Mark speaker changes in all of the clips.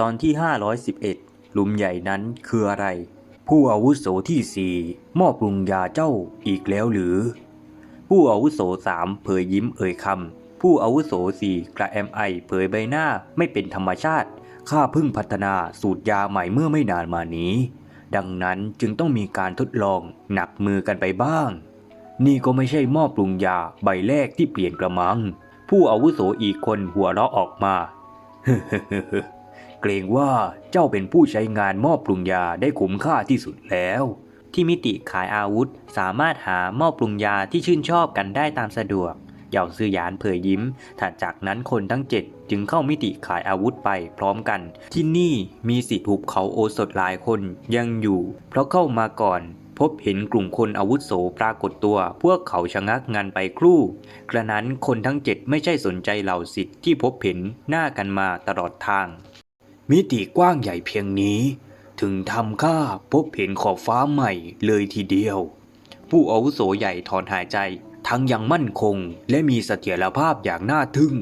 Speaker 1: ตอนที่ 511 หลุมใหญ่นั้นคืออะไร ผู้อาวุโสที่สี่มอบปรุงยาเจ้าอีกแล้วหรือ ผู้อาวุโสสามเผยยิ้มเอ่ยคำ ผู้อาวุโสสี่กระแอมไอเผยใบหน้าไม่เป็นธรรมชาติ ข้าเพิ่งพัฒนาสูตรยาใหม่เมื่อไม่นานมานี้ ดังนั้นจึงต้องมีการทดลองหนักมือกันไปบ้าง นี่ก็ไม่ใช่ม้อปรุงยาใบแรกที่เปลี่ยนกระมัง ผู้อาวุโสอีกคนหัวเราะออกมา เกรงว่าเจ้าเป็นผู้ใช้งานหม้อปรุงยาได้คุ้มค่าที่สุดแล้ว ที่มิติขายอาวุธสามารถหาหม้อปรุงยาที่ชื่นชอบกันได้ตามสะดวกเหย่าซือหยานเผยยิ้ม ถัดจากนั้นคนทั้งเจ็ดจึงเข้ามิติขายอาวุธไปพร้อมกัน ที่นี่มีสิทธิ์หุบเขาโอสถหลายคนยังอยู่ เพราะเข้ามาก่อนพบเห็นกลุ่มคนอาวุโสปรากฏตัว พวกเขาชะงักงันไปครู่ กระนั้นคนทั้งเจ็ดไม่ใช่สนใจเหล่าสิทธิ์ที่พบเห็นหน้ากันมาตลอดทาง มิติกว้างใหญ่เพียงนี้ ถึงทำข้าพบเห็นขอบฟ้าใหม่เลยทีเดียว ผู้อาวุโสใหญ่ถอนหายใจ ทั้งยังมั่นคง และมีเสถียรภาพอย่างน่าทึ่ง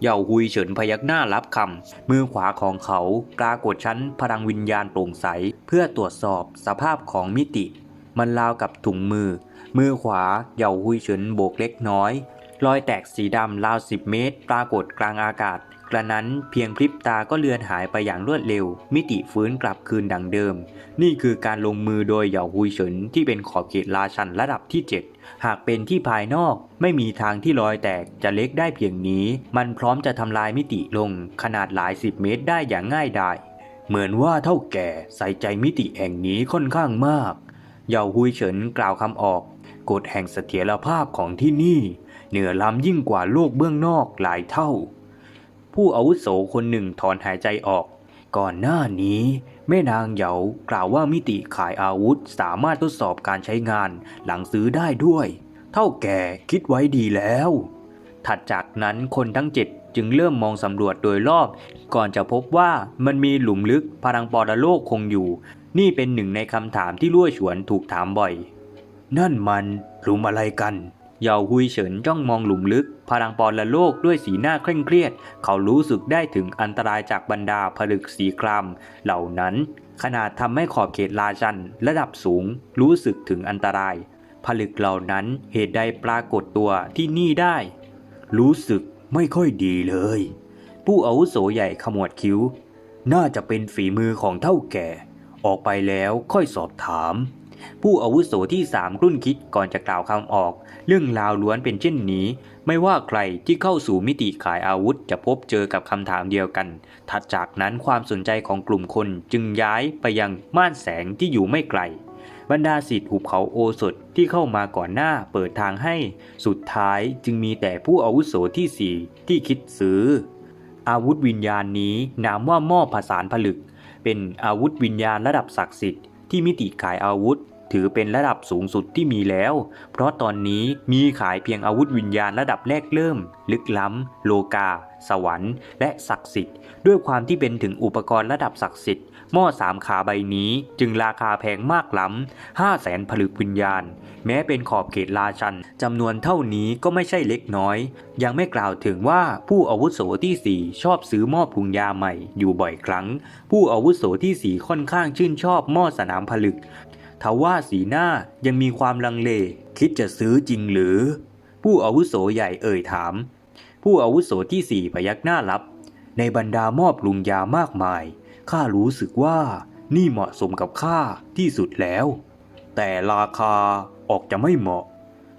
Speaker 1: เหย่าหุยเฉินพยักหน้ารับคำมือขวาของเขาปรากฏชั้นพลังวิญญาณโปร่งใส เพื่อตรวจสอบสภาพของมิติ มันราวกับถุงมือ มือขวาเหย่าหุยเฉินโบกเล็กน้อย รอยแตกสีดำราวสิบเมตร ปรากฏกลางอากาศ กระนั้นเพียงพริบตาก็เลือนหายไปอย่างรวดเร็ว มิติฟื้นกลับคืนดังเดิม นี่คือการลงมือโดยเหยาหุยเฉินที่เป็นขอบเขตราชันระดับที่ 7 หากเป็นที่ภายนอกไม่มีทางที่รอยแตกจะเล็กได้เพียงนี้ มันพร้อมจะทำลายมิติลง ขนาดหลายสิบเมตรได้อย่างง่ายดายเหมือนว่าเท่าแก่ใส่ใจมิติแห่งนี้ค่อนข้างมากเหยาหุยเฉินกล่าวคำออกกฎแห่งเสถียรภาพของที่นี่ เหนือล้ำยิ่งกว่าโลกเบื้องนอกหลายเท่า ผู้อาวุโสคนหนึ่งถอนหายใจออก ก่อนหน้านี้แม่นางเหยากล่าวว่ามิติขายอาวุธสามารถทดสอบการใช้งานหลังซื้อได้ด้วย เท่าแก่คิดไว้ดีแล้ว ถัดจากนั้นคนทั้งเจ็ดจึงเริ่มมองสำรวจโดยรอบ ก่อนจะพบว่ามันมีหลุมลึกพลังปรโลกคงอยู่ นี่เป็นหนึ่งในคำถามที่ลั่วฉวนถูกถามบ่อย นั่นมันหลุมอะไรกัน เยาหุยเฉินจ้องมองหลุมลึก พลังปรโลกด้วยสีหน้าเคร่งเครียด เขารู้สึกได้ถึงอันตรายจากบรรดาผลึกสีครามเหล่านั้น ขนาดทำให้ขอบเขตราชันระดับสูง รู้สึกถึงอันตราย ผลึกเหล่านั้นเหตุใดปรากฏตัวที่นี่ได้ รู้สึกไม่ค่อยดีเลย ผู้อาวุโสใหญ่ขมวดคิ้ว น่าจะเป็นฝีมือของเท่าแก่ ออกไปแล้วค่อยสอบถาม ผู้อาวุโสที่สามรุ่นคิดก่อนจะกล่าวคำออก เรื่องราวล้วนเป็นเช่นนี้ ไม่ว่าใครที่เข้าสู่มิติขายอาวุธจะพบเจอกับคำถามเดียวกัน ถัดจากนั้นความสนใจของกลุ่มคนจึงย้ายไปยังม่านแสงที่อยู่ไม่ไกลบรรดาสิทธิ์หุบเขาโอสถที่เข้ามาก่อนหน้าเปิดทางให้ สุดท้ายจึงมีแต่ผู้อาวุโสที่สี่ที่คิดซื้อ อาวุธวิญญาณนี้นามว่าหม้อผสานผลึก เป็นอาวุธวิญญาณระดับศักดิ์สิทธิ์ที่มิติขายอาวุธ ถือเป็นระดับสูงสุดที่มีแล้ว เพราะตอนนี้มีขายเพียงอาวุธวิญญาณระดับแรกเริ่ม ลึกล้ำ โลกา สวรรค์ และศักดิ์สิทธิ์ ด้วยความที่เป็นถึงอุปกรณ์ระดับศักดิ์สิทธิ์หม้อสามขาใบนี้จึงราคาแพงมากล้ำห้าแสนผลึกวิญญาณ แม้เป็นขอบเขตราชันจำนวนเท่านี้ก็ไม่ใช่เล็กน้อย ยังไม่กล่าวถึงว่าผู้อาวุโสที่สี่ชอบซื้อหม้อปรุงยาใหม่อยู่บ่อยครั้ง ผู้อาวุโสที่สี่ค่อนข้างชื่นชอบหม้อสนามผลึก ทว่าสีหน้ายังมีความลังเล คิดจะซื้อจริงหรือ ผู้อาวุโสใหญ่เอ่ยถาม ผู้อาวุโสที่สี่พยักหน้ารับ ในบรรดามอบลุงยามากมายข้ารู้สึกว่านี่เหมาะสมกับข้าที่สุดแล้ว แต่ราคาออกจะไม่เหมาะ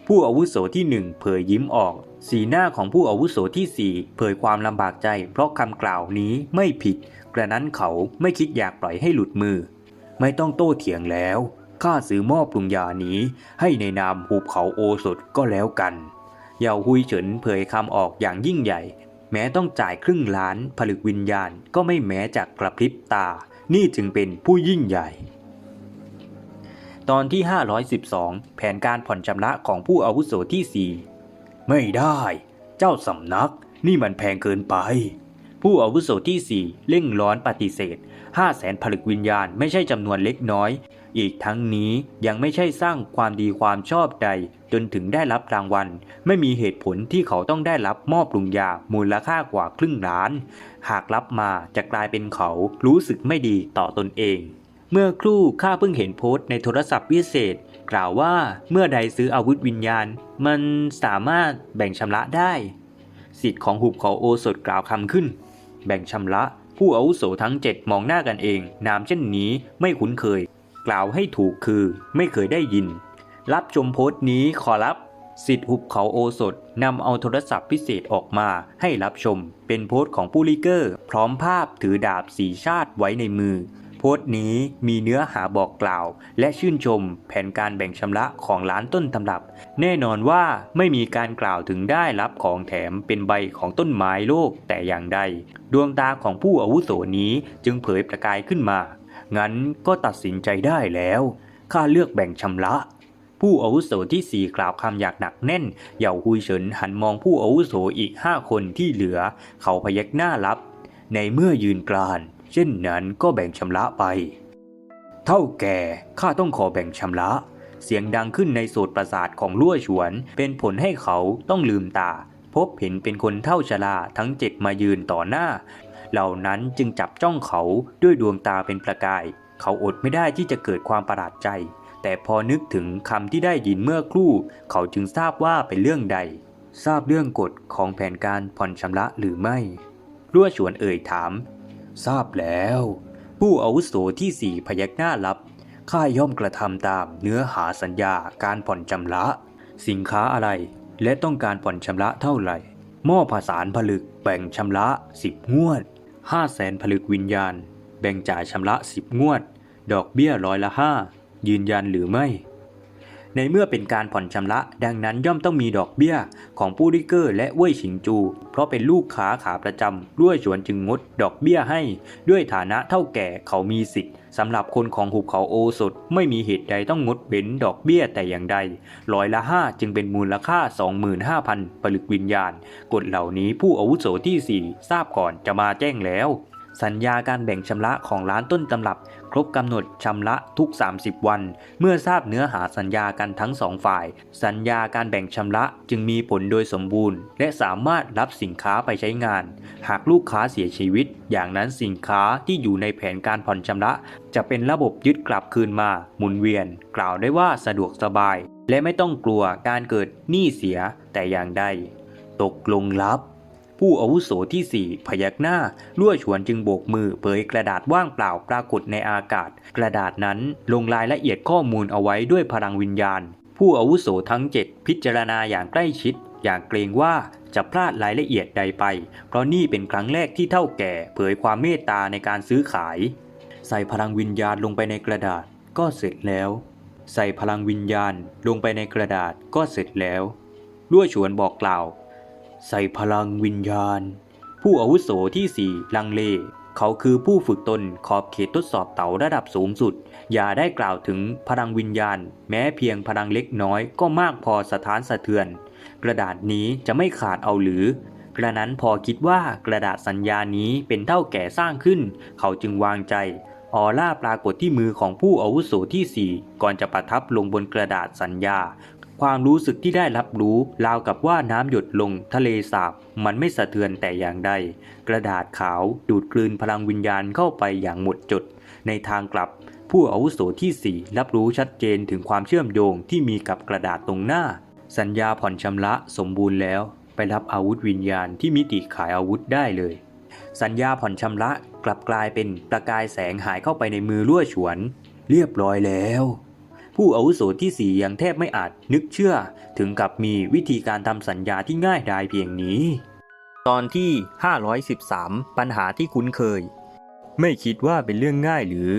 Speaker 1: ผู้อาวุโสที่หนึ่งเผยยิ้มออก สีหน้าของผู้อาวุโสที่สี่เผยความลำบากใจ เพราะคำกล่าวนี้ไม่ผิด กระนั้นเขาไม่คิดอยากปล่อยให้หลุดมือ ไม่ต้องโต้เถียงแล้ว ข้าซื้อมอบปรุงยานี้ ให้ในนามหุบเขาโอสถก็แล้วกันเยาหุยเฉินเผยคำออกอย่างยิ่งใหญ่ แม้ต้องจ่ายครึ่งล้านผลึกวิญญาณก็ไม่แม้จากกระพริบตา นี่จึงเป็นผู้ยิ่งใหญ่ ตอนที่ 512 แผนการผ่อนชำระของผู้อาวุโสที่ 4 ไม่ได้ เจ้าสำนัก นี่มันแพงเกินไป ผู้อาวุโสที่ 4 เร่งร้อนปฏิเสธ5แสนผลึกวิญญาณไม่ใช่จำนวนเล็กน้อย อีกทั้งนี้ยังไม่ใช่สร้างความดีความชอบใดจนถึงได้รับรางวัล ไม่มีเหตุผลที่เขาต้องได้รับมอบปรุงยามูลค่ากว่าครึ่งล้าน หากรับมาจะกลายเป็นเขารู้สึกไม่ดีต่อตนเอง เมื่อครู่ข้าเพิ่งเห็นโพสต์ในโทรศัพท์พิเศษ กล่าวว่าเมื่อใดซื้ออาวุธวิญญาณ มันสามารถแบ่งชำระได้ สิทธิ์ของหุบเขาโอสถกล่าวคำขึ้น แบ่งชำระผู้อาวุโสทั้งเจ็ดมองหน้ากันเอง นามเช่นนี้ไม่คุ้นเคย กล่าวให้ถูกคือไม่เคยได้ยิน รับชมโพสต์นี้ขอรับสิทธิ์หุบเขาโอสถนำเอาโทรศัพท์พิเศษออกมาให้รับชม เป็นโพสต์ของผู้ลิเกอร์ พร้อมภาพถือดาบสีชาติไว้ในมือ โพสต์นี้มีเนื้อหาบอกกล่าว และชื่นชม แผนการแบ่งชำระของร้านต้นตำรับ แน่นอนว่าไม่มีการกล่าวถึงได้รับของแถมเป็นใบของต้นไม้โลกแต่อย่างใด ดวงตาของผู้อาวุโสนี้จึงเผยประกายขึ้นมา งั้นก็ตัดสินใจได้แล้วข้าเลือกแบ่งชำระ ผู้อาวุโสที่สี่กล่าวคำอยางหนักแน่นเหย่าคุยเฉินหันมองผู้อาวุโสอีกห้าคนที่เหลือ เขาพยักหน้ารับ ในเมื่อยืนกราน เช่นนั้นก็แบ่งชำระไป เท่าแก่ข้าต้องขอแบ่งชำระ เสียงดังขึ้นในโสตประสาทของลั่วฉวน เป็นผลให้เขาต้องลืมตา พบเห็นเป็นคนเท่าชราทั้งเจ็ดมายืนต่อหน้า เหล่านั้นจึงจับจ้องเขาด้วยดวงตาเป็นประกาย เขาอดไม่ได้ที่จะเกิดความประหลาดใจ แต่พอนึกถึงคำที่ได้ยินเมื่อครู่ เขาจึงทราบว่าเป็นเรื่องใด ทราบเรื่องกฎของแผนการผ่อนชำระหรือไม่รั่วฉวนเอ่ยถาม ทราบแล้ว ผู้อาวุโสที่สี่พยักหน้ารับข้าย่อมกระทำตามเนื้อหาสัญญาการผ่อนชำระ สินค้าอะไร และต้องการผ่อนชำระเท่าไหร่หม้อผสานผลึกแบ่งชำระ10งวด 5แสนผลึกวิญญาณ แบ่งจ่ายชำระ 10 งวด ดอกเบี้ยร้อยละ 5 ยืนยันหรือไม่ ในเมื่อเป็นการผ่อนชำระ ดังนั้นย่อมต้องมีดอกเบี้ย ของผู้ริเกอร์และเว่ยฉิงจู เพราะเป็นลูกค้าขาประจำด้วยชวนจึงงดดอกเบี้ยให้ ด้วยฐานะเท่าแก่เขามีสิทธิ์สำหรับคนของหุบเขาโอสถไม่มีเหตุใดต้องงดเว้นดอกเบี้ยแต่อย่างใดร้อยละ5จึงเป็นมูลค่า 25,000 ผลึกวิญญาณ กฎเหล่านี้ผู้อาวุโสที่ 4 ทราบก่อนจะมาแจ้งแล้ว สัญญาการแบ่งชำระของร้านต้นตำรับ ครบกำหนดชำระทุก 30 วัน เมื่อทราบเนื้อหาสัญญากันทั้งสองฝ่าย สัญญาการแบ่งชำระจึงมีผลโดยสมบูรณ์ และสามารถรับสินค้าไปใช้งาน หากลูกค้าเสียชีวิต อย่างนั้นสินค้าที่อยู่ในแผนการผ่อนชำระ จะเป็นระบบยึดกลับคืนมาหมุนเวียน กล่าวได้ว่าสะดวกสบาย และไม่ต้องกลัวการเกิดหนี้เสียแต่อย่างใดตกลงรับ ผู้อาวุโสที่ 4 พยักหน้าลั่วฉวนจึงโบกมือเผยกระดาษว่างเปล่าปรากฏในอากาศ กระดาษนั้นลงรายละเอียดข้อมูลเอาไว้ด้วยพลังวิญญาณ ผู้อาวุโสทั้ง 7 พิจารณาอย่างใกล้ชิด อย่างเกรงว่าจะพลาดรายละเอียดใดไป เพราะนี่เป็นครั้งแรกที่เท่าแก่เผยความเมตตาในการซื้อขาย ใส่พลังวิญญาณลงไปในกระดาษก็เสร็จแล้ว ใส่พลังวิญญาณลงไปในกระดาษก็เสร็จแล้วลั่วฉวนบอกกล่าว ใส่พลังวิญญาณ ผู้อาวุโสที่ 4 ลังเล เขาคือผู้ฝึกตนขอบเขตทดสอบเต่าระดับสูงสุด อย่าได้กล่าวถึงพลังวิญญาณ แม้เพียงพลังเล็กน้อยก็มากพอสถานสะเทือน กระดาษนี้จะไม่ขาดเอาหรือกระนั้นพอคิดว่ากระดาษสัญญานี้เป็นเท่าแก่สร้างขึ้น เขาจึงวางใจ ออร่าปรากฏที่มือของผู้อาวุโสที่ 4 ก่อนจะประทับลงบนกระดาษสัญญา ความรู้สึกที่ได้รับรู้ราวกับว่าน้ำหยดลงทะเลสาบ มันไม่สะเทือนแต่อย่างใด กระดาษขาวดูดกลืนพลังวิญญาณเข้าไปอย่างหมดจด ในทางกลับ ผู้อาวุโสที่4รับรู้ชัดเจนถึงความเชื่อมโยงที่มีกับกระดาษตรงหน้า สัญญาผ่อนชำระสมบูรณ์แล้ว ไปรับอาวุธวิญญาณที่มิติขายอาวุธได้เลย สัญญาผ่อนชำระกลับกลายเป็นประกายแสงหายเข้าไปในมือลั่วฉวน เรียบร้อยแล้ว ผู้อาวุโสที่สี่ยังแทบไม่อาจนึกเชื่อ ถึงกับมีวิธีการทำสัญญาที่ง่ายดายเพียงนี้ ตอนที่ 513 ปัญหาที่คุ้นเคย ไม่คิดว่าเป็นเรื่องง่ายหรือ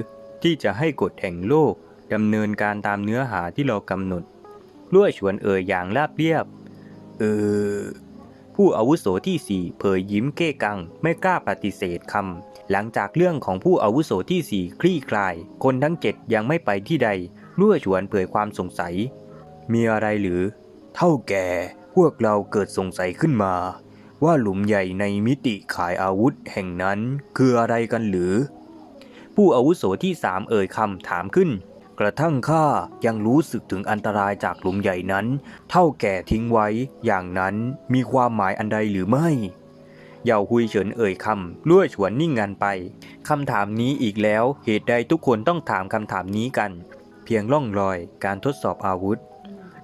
Speaker 1: ที่จะให้กฎแห่งโลกดำเนินการตามเนื้อหาที่เรากำหนดลั่วฉวนเอ่ยอย่างราบเรียบ เออ ผู้อาวุโสที่สี่เผยยิ้มเก้กัง ไม่กล้าปฏิเสธคำหลังจากเรื่องของผู้อาวุโสที่สี่คลี่คลาย คนทั้งเจ็ดยังไม่ไปที่ใด รั่วฉวนเผยความสงสัย มีอะไรหรือ เท่าแก่พวกเราเกิดสงสัยขึ้นมา ว่าหลุมใหญ่ในมิติขายอาวุธแห่งนั้นคืออะไรกันหรือ ผู้อาวุโสที่สามเอ่ยคำถามขึ้น กระทั่งข้ายังรู้สึกถึงอันตรายจากหลุมใหญ่นั้น เท่าแก่ทิ้งไว้ อย่างนั้นมีความหมายอันใดหรือไม่เหยาหุยเฉินเอ่ยคำลั่วฉวนนิ่งงันไป คำถามนี้อีกแล้วเหตุใดทุกคนต้องถามคำถามนี้กัน เพียงล่องรอยการทดสอบอาวุธ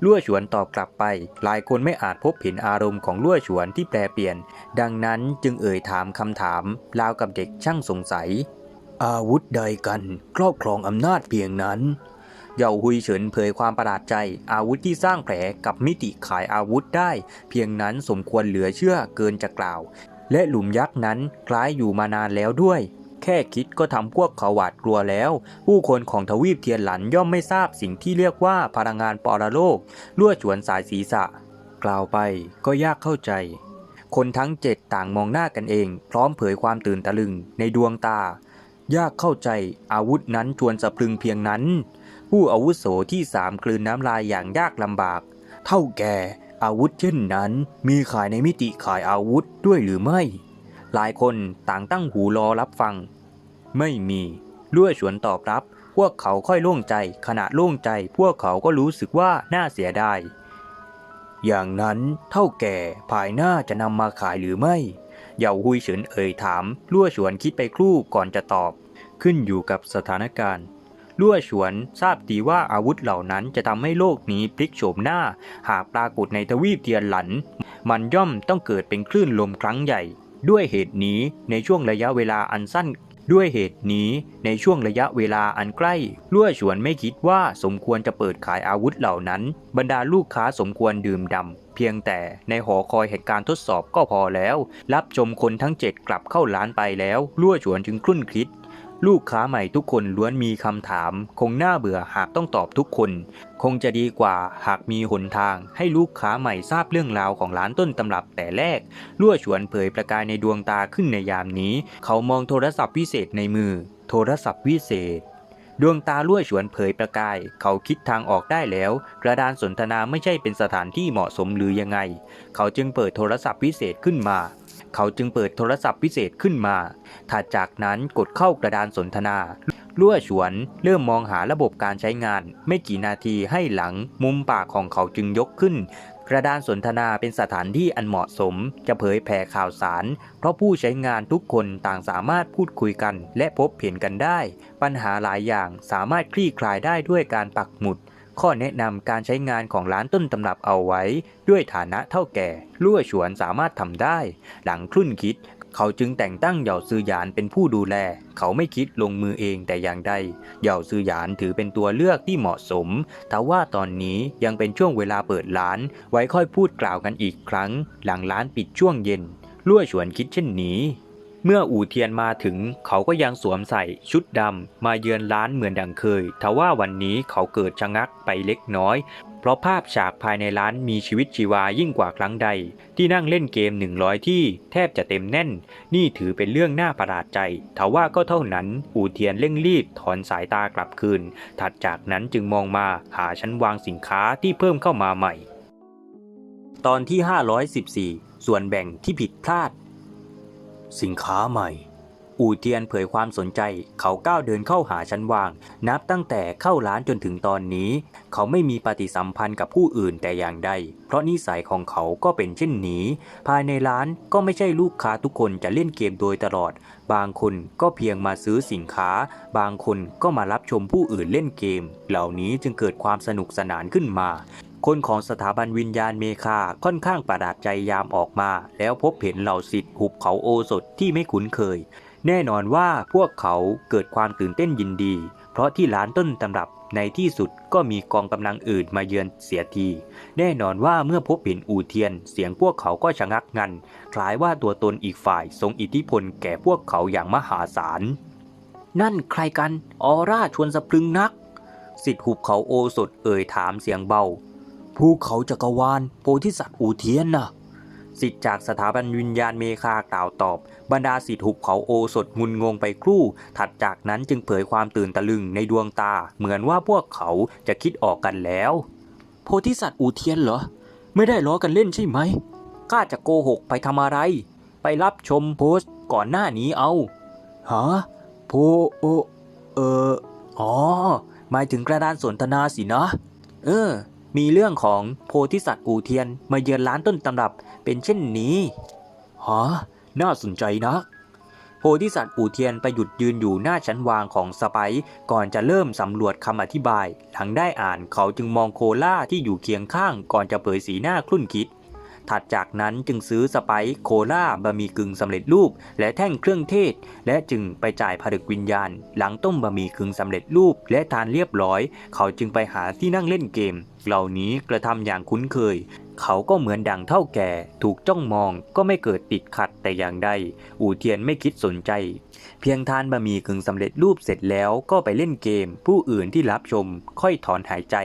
Speaker 1: ลั่วฉวนตอบกลับไป หลายคนไม่อาจพบเห็นอารมณ์ของลั่วฉวนที่แปรเปลี่ยน ดังนั้นจึงเอ่ยถามคำถามราวกับเด็กช่างสงสัย อาวุธใดกันครอบครองอำนาจเพียงนั้นเหย่าหุยเฉินเผยความประหลาดใจ อาวุธที่สร้างแผลกับมิติขายอาวุธได้ เพียงนั้นสมควรเหลือเชื่อเกินจะกล่าว และหลุมยักษ์นั้นคล้ายอยู่มานานแล้วด้วย แค่คิดก็ทำพวกเขาหวาดกลัวแล้ว ผู้คนของทวีปเทียนหลันย่อมไม่ทราบสิ่งที่เรียกว่าพลังงานปรโลกลั่วฉวนสายศีรษะ กล่าวไปก็ยากเข้าใจ คนทั้งเจ็ดต่างมองหน้ากันเอง พร้อมเผยความตื่นตะลึงในดวงตา ยากเข้าใจอาวุธนั้นชวนสะพรึงเพียงนั้น ผู้อาวุโสที่สามกลืนน้ำลายอย่างยากลำบาก เท่าแก่อาวุธเช่นนั้น มีขายในมิติขายอาวุธด้วยหรือไม่ หลายคนต่างตั้งหูรอรับฟัง ไม่มีลั่วฉวนตอบรับ พวกเขาค่อยโล่งใจ ขณะโล่งใจ พวกเขาก็รู้สึกว่าน่าเสียดาย อย่างนั้นเท่าแก่ภายหน้าจะนำมาขายหรือไม่ เหยาหุยเฉินเอ่ยถามลั่วฉวนคิดไปครู่ก่อนจะตอบ ขึ้นอยู่กับสถานการณ์ลั่วฉวนทราบดีว่าอาวุธเหล่านั้นจะทำให้โลกนี้พลิกโฉมหน้า หากปรากฏในทวีปเทียนหลัน มันย่อมต้องเกิดเป็นคลื่นลมครั้งใหญ่ ด้วยเหตุนี้ในช่วงระยะเวลาอันสั้น ด้วยเหตุนี้ในช่วงระยะเวลาอันใกล้ลั่วฉวนไม่คิดว่าสมควรจะเปิดขายอาวุธเหล่านั้น บรรดาลูกค้าสมควรดื่มดำเพียงแต่ในหอคอยเหตุการณ์ทดสอบก็พอแล้ว รับชมคนทั้งเจ็ดกลับเข้าร้านไปแล้วลั่วฉวนจึงครุ่นคิด ลูกค้าใหม่ทุกคนล้วนมีคำถาม คงน่าเบื่อหากต้องตอบทุกคน คงจะดีกว่าหากมีหนทาง ให้ลูกค้าใหม่ทราบเรื่องราวของร้านต้นตำรับแต่แรกลั่วชวนเผยประกายในดวงตาขึ้นในยามนี้ เขามองโทรศัพท์พิเศษในมือ โทรศัพท์วิเศษ ดวงตาลั่วฉวนเผยประกาย เขาคิดทางออกได้แล้ว กระดานสนทนาไม่ใช่เป็นสถานที่เหมาะสมหรือยังไง เขาจึงเปิดโทรศัพท์วิเศษขึ้นมา เขาจึงเปิดโทรศัพท์พิเศษขึ้นมา ถัดจากนั้นกดเข้ากระดานสนทนาลั่วฉวนเริ่มมองหาระบบการใช้งาน ไม่กี่นาทีให้หลัง มุมปากของเขาจึงยกขึ้น กระดานสนทนาเป็นสถานที่อันเหมาะสม จะเผยแผ่ข่าวสาร เพราะผู้ใช้งานทุกคนต่างสามารถพูดคุยกัน และพบเห็นกันได้ ปัญหาหลายอย่างสามารถคลี่คลายได้ด้วยการปักหมุด ข้อแนะนำการใช้งานของร้านต้นตำรับเอาไว้ ด้วยฐานะเท่าแก่ ลั่วฉวนสามารถทำได้ หลังครุ่นคิด เขาจึงแต่งตั้งเหย่าซือหยานเป็นผู้ดูแล เขาไม่คิดลงมือเองแต่อย่างใด เหย่าซือหยานถือเป็นตัวเลือกที่เหมาะสมแต่ว่าตอนนี้ยังเป็นช่วงเวลาเปิดร้าน ไว้ค่อยพูดกล่าวกันอีกครั้ง หลังร้านปิดช่วงเย็นลั่วฉวนคิดเช่นนี้เมื่ออู่เทียนมาถึงเขาก็ยังสวมใส่ชุดดำมาเยือนร้านเหมือนดังเคยทว่าวันนี้เขาเกิดชะงักไปเล็กน้อย เพราะภาพฉากภายในร้านมีชีวิตชีวายิ่งกว่าครั้งใด ที่นั่งเล่นเกม 100 ที่แทบจะเต็มแน่น นี่ถือเป็นเรื่องน่าประหลาดใจทว่าก็เท่านั้น อู่เทียนเร่งรีบถอนสายตากลับคืน ถัดจากนั้นจึงมองมาหาชั้นวางสินค้าที่เพิ่มเข้ามาใหม่ ตอนที่ 514 ส่วนแบ่งที่ผิดพลาด สินค้าใหม่ อู่เทียนเผยความสนใจ เขาก้าวเดินเข้าหาชั้นวาง นับตั้งแต่เข้าร้านจนถึงตอนนี้ เขาไม่มีปฏิสัมพันธ์กับผู้อื่นแต่อย่างใด เพราะนิสัยของเขาก็เป็นเช่นนี้ ภายในร้านก็ไม่ใช่ลูกค้าทุกคนจะเล่นเกมโดยตลอด บางคนก็เพียงมาซื้อสินค้า บางคนก็มารับชมผู้อื่นเล่นเกม เหล่านี้จึงเกิดความสนุกสนานขึ้นมาคนของสถาบันวิญญาณเมคาค่อนข้างประหลาดใจยามออกมา แล้วพบเห็นเหล่าสิทธิ์หุบเขาโอสถที่ไม่คุ้นเคย แน่นอนว่าพวกเขาเกิดความตื่นเต้นยินดี เพราะที่ร้านต้นตำรับในที่สุดก็มีกองกำลังอื่นมาเยือนเสียที แน่นอนว่าเมื่อพบเห็นอู่เทียน เสียงพวกเขาก็ชะงักงัน คล้ายว่าตัวตนอีกฝ่ายทรงอิทธิพลแก่พวกเขาอย่างมหาศาล นั่นใครกัน ออร่าชวนสะพรึงนัก สิทธิหุบเขาโอสถเอ่ยถามเสียงเบา ภูเขาจักรวาลโพธิสัตว์อูเทียนน่ะ สิทธิ์จากสถาบันวิญญาณเมคากล่าวตอบ บรรดาสิทธิ์หุบเขาโอสถงุนงงไปครู่ ถัดจากนั้นจึงเผยความตื่นตะลึงในดวงตา เหมือนว่าพวกเขาจะคิดออกกันแล้ว โพธิสัตว์อูเทียนเหรอ ไม่ได้ล้อกันเล่นใช่ไหมข้าจะโกหกไปทำอะไร ไปรับชมโพสต์ก่อนหน้านี้เอาฮะโพโอเอออ๋อหมายถึงกระดานสนทนาสินะ เออ มีเรื่องของโพธิสัตว์อูเทียนมาเยือนร้านต้นตำรับเป็นเช่นนี้ฮะน่าสนใจนะโพธิสัตว์อูเทียนไปหยุดยืนอยู่หน้าชั้นวางของสไปซ์ก่อนจะเริ่มสำรวจคำอธิบาย หลังได้อ่านเขาจึงมองโคล่าที่อยู่เคียงข้างก่อนจะเผยสีหน้าคลุ่นคิด ถัดจากนั้นจึงซื้อสไปซ์โคล่าบะหมี่กึ่งสำเร็จรูป และแท่งเครื่องเทศ และจึงไปจ่ายผลึกวิญญาณ หลังต้มบะหมี่กึ่งสำเร็จรูป และทานเรียบร้อย เขาจึงไปหาที่นั่งเล่นเกม เหล่านี้กระทำอย่างคุ้นเคย เขาก็เหมือนดังเท่าแก่ ถูกจ้องมองก็ไม่เกิดติดขัดแต่อย่างใด อู่เทียนไม่คิดสนใจ เพียงทานบะหมี่กึ่งสำเร็จรูปเสร็จแล้วก็ไปเล่นเกม ผู้อื่นที่รับชม ค่อยถอนหายใจ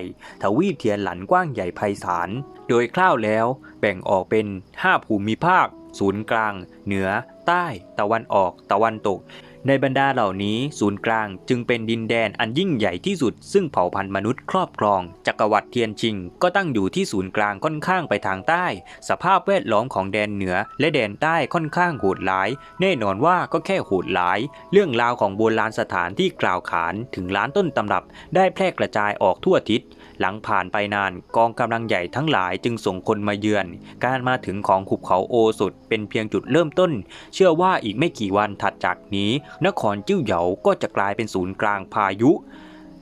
Speaker 1: ทวีปเทียนหลันกว้างใหญ่ไพศาล โดยคร่าวแล้ว แบ่งออกเป็น 5 ภูมิภาค ศูนย์กลาง เหนือ ใต้ ตะวันออก ตะวันตก ในบรรดาเหล่านี้ศูนย์กลางจึงเป็นดินแดนอันยิ่งใหญ่ที่สุด ซึ่งเผ่าพันธุ์มนุษย์ครอบครอง จักรวรรดิเทียนชิง ก็ตั้งอยู่ที่ศูนย์กลางค่อนข้างไปทางใต้ สภาพแวดล้อมของแดนเหนือ และแดนใต้ค่อนข้างโหดร้าย แน่นอนว่าก็แค่โหดร้าย เรื่องราวของโบราณสถานที่กล่าวขานถึงล้านต้นตำรับได้แพร่กระจายออกทั่วทิศหลังผ่านไปนานกองกำลังใหญ่ทั้งหลายจึงส่งคนมาเยือน การมาถึงของขุบเขาโอสถเป็นเพียงจุดเริ่มต้น เชื่อว่าอีกไม่กี่วันถัดจากนี้ นครจิ้วเหยาก็จะกลายเป็นศูนย์กลางพายุ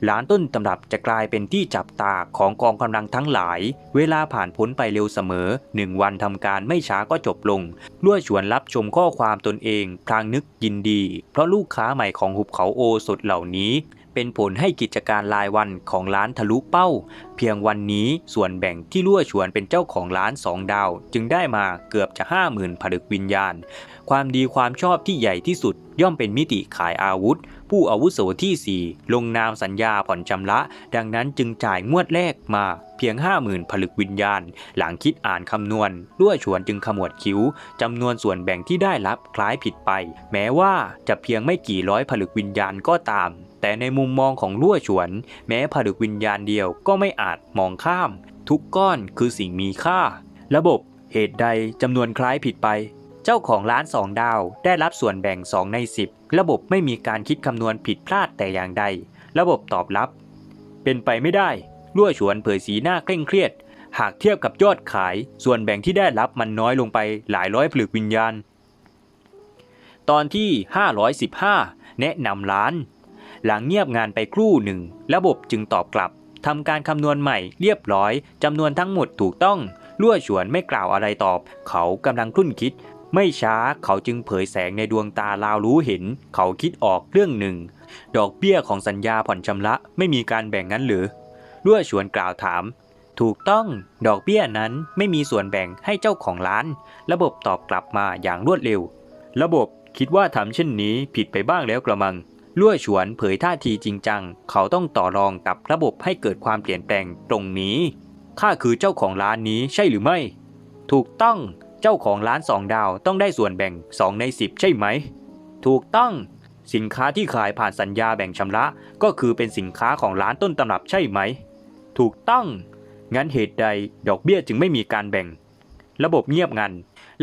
Speaker 1: หลานต้นตำรับจะกลายเป็นที่จับตาของกองกำลังทั้งหลาย เวลาผ่านพ้นไปเร็วเสมอหนึ่งวันทำการไม่ช้าก็จบลงลั่วชวนรับชมข้อความตนเอง พลางนึกยินดี เพราะลูกค้าใหม่ของหุบเขาโอสถเหล่านี้ เป็นผลให้กิจการรายวันของร้านทะลุเป้า เพียงวันนี้ส่วนแบ่งที่ลั่วชวนเป็นเจ้าของร้านสองดาว จึงได้มาเกือบจะห้าหมื่นผลึกวิญญาณ ความดีความชอบที่ใหญ่ที่สุดย่อมเป็นมิติขายอาวุธ ผู้อาวุโสที่ 4 ลงนามสัญญาผ่อนชำระ ดังนั้นจึงจ่ายงวดแรกมาเพียง 50,000 ผลึกวิญญาณ หลังคิดอ่านคำนวณลั่วชวนจึงขมวดคิ้วจำนวนส่วนแบ่งที่ได้รับคล้ายผิดไป แม้ว่าจะเพียงไม่กี่ร้อยผลึกวิญญาณก็ตาม แต่ในมุมมองของลั่วฉวน แม้ผลึกวิญญาณเดียวก็ไม่อาจมองข้าม ทุกก้อนคือสิ่งมีค่า ระบบเหตุใดจำนวนคล้ายผิดไป เจ้าของร้านสองดาวได้รับส่วนแบ่ง 2 ใน 10 ระบบไม่มีการคิดคำนวณผิดพลาดแต่อย่างใด ระบบตอบรับ เป็นไปไม่ได้ลั่วฉวนเผยสีหน้าเคร่งเครียด หากเทียบกับยอดขาย ส่วนแบ่งที่ได้รับมันน้อยลงไปหลายร้อยผลึกวิญญาณ ตอนที่ 515 แนะนำร้าน หลังเงียบงานไปครู่หนึ่ง ระบบจึงตอบกลับทำการคำนวณใหม่เรียบร้อยจำนวนทั้งหมดถูกต้องลั่วฉวนไม่กล่าวอะไรตอบ เขากำลังคลุ่นคิด ไม่ช้าเขาจึงเผยแสงในดวงตาลาวรู้เห็น เขาคิดออกเรื่องหนึ่ง ดอกเบี้ยของสัญญาผ่อนชำระไม่มีการแบ่งงั้นหรือลั่วฉวนกล่าวถาม ถูกต้องดอกเบี้ยนั้นไม่มีส่วนแบ่งให้เจ้าของร้าน ระบบตอบกลับมาอย่างรวดเร็ว ระบบคิดว่าทำเช่นนี้ผิดไปบ้างแล้วกระมัง ลั่วฉวนเผยท่าทีจริงจัง เขาต้องต่อรองกับระบบให้เกิดความเปลี่ยนแปลงตรงนี้ ข้าคือเจ้าของร้านนี้ใช่หรือไม่ ถูกต้อง เจ้าของร้านสองดาวต้องได้ส่วนแบ่ง 2 ใน 10 ใช่ไหม ถูกต้อง สินค้าที่ขายผ่านสัญญาแบ่งชำระ ก็คือเป็นสินค้าของร้านต้นตำรับใช่ไหม ถูกต้อง งั้นเหตุใดดอกเบี้ยจึงไม่มีการแบ่ง ระบบเงียบงัน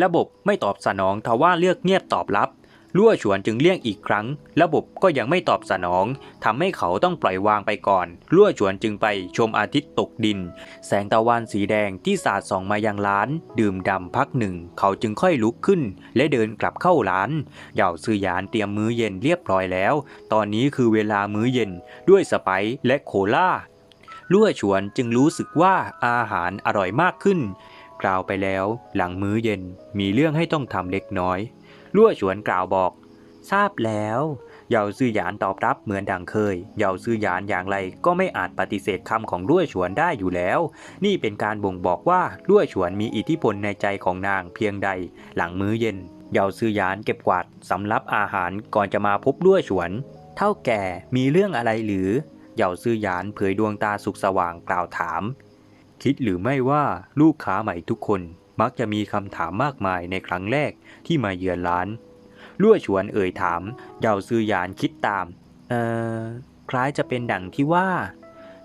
Speaker 1: ระบบไม่ตอบสนองทว่าเลือกเงียบตอบรับ ลั่วฉวนจึงเลี่ยงอีกครั้ง ระบบก็ยังไม่ตอบสนองทำให้เขาต้องปล่อยวางไปก่อน ลั่วฉวนจึงไปชมอาทิตย์ตกดิน แสงตะวันสีแดงที่สาดส่องมายังร้าน ดื่มดำพักหนึ่ง เขาจึงค่อยลุกขึ้น และเดินกลับเข้าร้านเหย่าซือหยานเตรียมมื้อเย็นเรียบร้อยแล้ว ตอนนี้คือเวลามื้อเย็น ด้วยสไปซ์และโคลาลั่วฉวนจึงรู้สึกว่าอาหารอร่อยมากขึ้น กล่าวไปแล้ว หลังมื้อเย็นมีเรื่องให้ต้องทำเล็กน้อย ลั่วฉวนกล่าวบอก ทราบแล้วเหยาซื่อหยานตอบรับเหมือนดังเคยเหยาซื่อหยานอย่างไรก็ไม่อาจปฏิเสธคำของลั่วฉวนได้อยู่แล้ว นี่เป็นการบ่งบอกว่าลั่วฉวนมีอิทธิพลในใจของนางเพียงใด หลังมื้อเย็นเหยาซื่อหยานเก็บกวาดสำรับอาหารก่อนจะมาพบลั่วฉวน เท่าแก่มีเรื่องอะไรหรือเหยาซื่อหยานเผยดวงตาสุกสว่างกล่าวถาม คิดหรือไม่ว่าลูกค้าใหม่ทุกคน มักจะมีคำถามมากมายในครั้งแรกที่มาเยือนร้านลั่วฉวนเอ่ยถามเหยาซือหยานคิดตาม เออคล้ายจะเป็นดังที่ว่า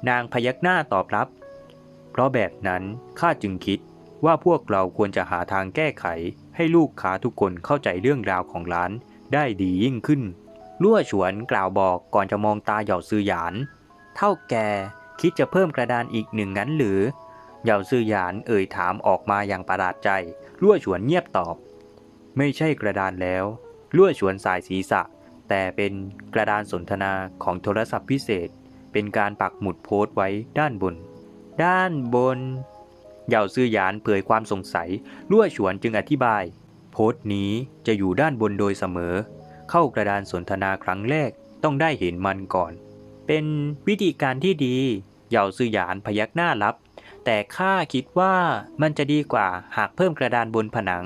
Speaker 1: นางพยักหน้าตอบรับ เพราะแบบนั้นข้าจึงคิดว่าพวกเราควรจะหาทางแก้ไข ให้ลูกค้าทุกคนเข้าใจเรื่องราวของร้านได้ดียิ่งขึ้นลั่วฉวนกล่าวบอกก่อนจะมองตาเหยาซือหยาน เท่าแกคิดจะเพิ่มกระดานอีกหนึ่งงั้นหรือ เหยาซื่อหยานเอ่ยถามออกมาอย่างประหลาดใจลั่วฉวนเงียบตอบ ไม่ใช่กระดานแล้วลั่วฉวนสายศีรษะ แต่เป็นกระดานสนทนาของโทรศัพท์พิเศษ เป็นการปักหมุดโพสต์ไว้ด้านบน ด้านบนเหยาซื่อหยานเผยความสงสัยลั่วฉวนจึงอธิบาย โพสต์นี้จะอยู่ด้านบนโดยเสมอ เข้ากระดานสนทนาครั้งแรกต้องได้เห็นมันก่อน เป็นวิธีการที่ดี เหยาซื่อหยานพยักหน้ารับ แต่ข้าคิดว่ามันจะดีกว่าหากเพิ่มกระดานบนผนัง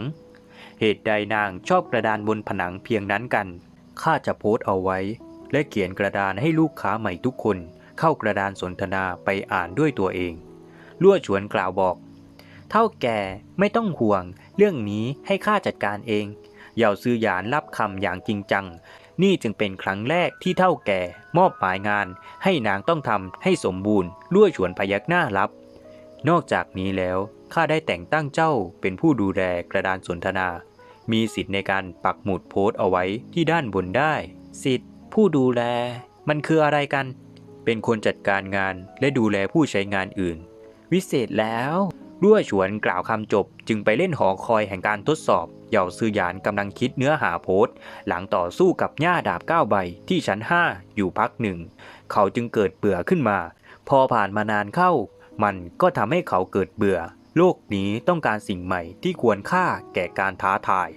Speaker 1: เหตุใดนางชอบกระดานบนผนังเพียงนั้นกันข้าจะโพสต์เอาไว้ และเขียนกระดานให้ลูกค้าใหม่ทุกคน เข้ากระดานสนทนาไปอ่านด้วยตัวเองลั่วฉวนกล่าวบอก เท่าแก่ไม่ต้องห่วง เรื่องนี้ให้ข้าจัดการเองเหยาซื้อหยานรับคำอย่างจริงจัง นี่จึงเป็นครั้งแรกที่เท่าแก่ มอบหมายงาน ให้นางต้องทำให้สมบูรณ์ลั่วฉวนพยักหน้ารับ นอกจากนี้แล้วข้าได้แต่งตั้งเจ้าเป็นผู้ดูแลกระดานสนทนา มีสิทธิ์ในการปักหมุดโพสต์เอาไว้ที่ด้านบนได้ สิทธิ์ ผู้ดูแล มันคืออะไรกัน เป็นคนจัดการงานและดูแลผู้ใช้งานอื่น วิเศษแล้วรั่วฉวนกล่าวคำจบ จึงไปเล่นหอคอยแห่งการทดสอบ เหย่าซือหยานกำลังคิดเนื้อหาโพสต์ หลังต่อสู้กับหญ้าดาบเก้าใบที่ชั้นห้าอยู่พักหนึ่ง เขาจึงเกิดเบื่อขึ้นมา พอผ่านมานานเข้า มันก็ทำให้เขาเกิดเบื่อ โลกนี้ต้องการสิ่งใหม่ที่ควรค่าแก่การท้าทาย